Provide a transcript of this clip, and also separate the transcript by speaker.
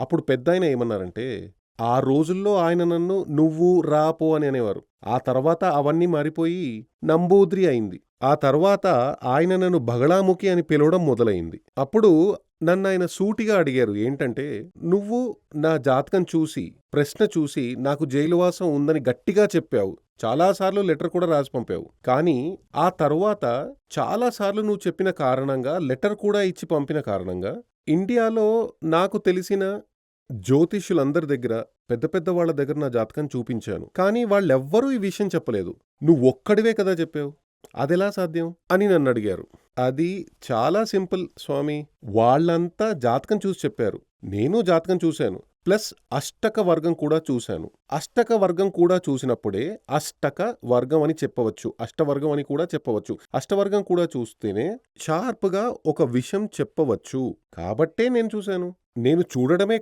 Speaker 1: అప్పుడు పెద్దాయన ఏమన్నారంటే, "ఆ రోజుల్లో ఆయన నన్ను 'నువ్వు రాపో అని అనేవారు. ఆ తర్వాత అవన్నీ మారిపోయి 'నంబూద్రి' అయింది. ఆ తర్వాత ఆయన నన్ను 'బగళాముఖి' అని పిలవడం మొదలైంది అప్పుడు నన్నాయన సూటిగా అడిగారు ఏంటంటే, "నువ్వు నా జాతకం చూసి, ప్రశ్న చూసి నాకు జైలువాసం ఉందని గట్టిగా చెప్పావు. చాలాసార్లు లెటర్ కూడా రాసి పంపావు. కానీ ఆ తరువాత చాలా సార్లు నువ్వు చెప్పిన కారణంగా లెటర్ కూడా ఇచ్చి పంపిన కారణంగా ఇండియాలో నాకు తెలిసిన జ్యోతిష్యులందరి దగ్గర, పెద్ద పెద్ద వాళ్ళ దగ్గర నా జాతకం చూపించాను. కానీ వాళ్ళెవ్వరూ ఈ విషయం చెప్పలేదు. నువ్వు ఒక్కడివే కదా చెప్పావు. అదెలా సాధ్యం?" అని నన్ను అడిగారు అది చాలా సింపుల్ స్వామి వాళ్ళంతా జాతకం చూసి చెప్పారు. నేను జాతకం చూశాను. ప్లస్ అష్టక వర్గం కూడా చూశాను. అష్టక వర్గం కూడా చూసినప్పుడే అష్టక వర్గం అని చెప్పవచ్చు. అష్టవర్గం అని కూడా చెప్పవచ్చు. అష్టవర్గం కూడా చూస్తేనే షార్ప్‌గా ఒక విషయం చెప్పవచ్చు. కాబట్టే నేను చూశాను. నేను చూడడమే